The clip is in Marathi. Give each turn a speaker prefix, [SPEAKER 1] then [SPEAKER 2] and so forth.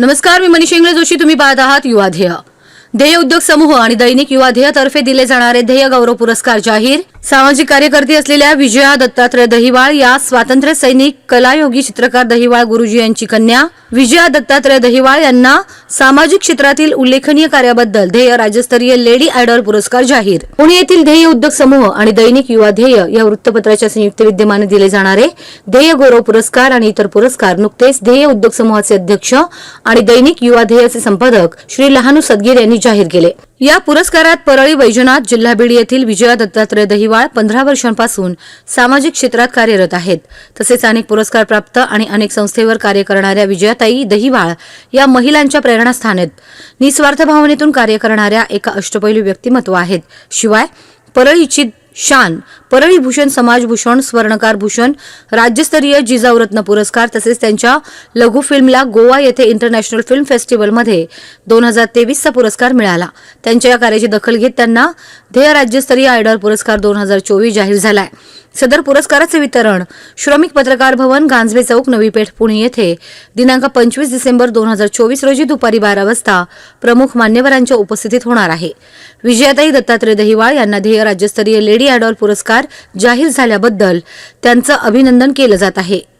[SPEAKER 1] नमस्कार मी मनीष इंगळे जोशी. तुम्ही पाहत आहात युवा ध्येय उद्योग समूह आणि दैनिक युवा ध्येयतर्फे दिले जाणारे ध्येय गौरव पुरस्कार जाहीर. सामाजिक कार्यकर्ती असलेल्या विजया दत्तात्रय दहिवाळ या स्वातंत्र्य सैनिक कलायोगी चित्रकार दहिवाळ गुरुजी यांची कन्या विजया दत्तात्रय दहिवाळ यांना सामाजिक क्षेत्रातील उल्लेखनीय कार्याबद्दल ध्येय राज्यस्तरीय लेडी आयडॉल पुरस्कार जाहीर. पुणे येथील ध्येय उद्योग समूह आणि दैनिक युवा ध्येय या वृत्तपत्राच्या संयुक्त विद्यमाने दिले जाणारे ध्येय गौरव पुरस्कार आणि इतर पुरस्कार नुकतेच ध्येय उद्योग समूहाचे अध्यक्ष आणि दैनिक युवा ध्येयाचे संपादक श्री लहानू सदगीर यांनी जाहीर केले. या पुरस्कारात परळी वैजनाथ जिल्हा बीड येथील विजया दत्तात्रय दहिवाळ पंधरा वर्षांपासून सामाजिक क्षेत्रात कार्यरत आहेत. तसेच अनेक पुरस्कार प्राप्त आणि अनेक संस्थेवर कार्य करणाऱ्या विजयाताई दहिवाळ या महिलांच्या प्रेरणास्थान आहेत. निस्वार्थ भावनेतून कार्य करणाऱ्या एका अष्टपैलू व्यक्तिमत्व आहेत. शिवाय परळीची शान परळी भूषण समाजभूषण स्वर्णकार भूषण राज्यस्तरीय जिजाऊरत्न पुरस्कार तसेच त्यांच्या लघु फिल्मला गोवा येथे इंटरनॅशनल फिल्म फेस्टिवलमध्ये दोन हजार तेवीसचा पुरस्कार मिळाला. त्यांच्या या कार्याची दखल घेत त्यांना ध्येय राज्यस्तरीय आयडॉल पुरस्कार दोन हजार चोवीस जाहीर झालाय. सदर पुरस्काराचे वितरण. श्रमिक पत्रकार भवन गांजवे चौक नवी पेठ पुणे येथे. दिनांक पंचवीस डिसेंबर दोन हजार चोवीस रोजी दुपारी बारा वाजता प्रमुख मान्यवरांच्या उपस्थितीत होणार आहे. विजयाताई दत्तात्रय दहिवाळ यांना ध्येय राज्यस्तरीय लेडी अॅडॉल पुरस्कार जाहीर झाल्याबद्दल त्यांचं अभिनंदन केलं जात आहे.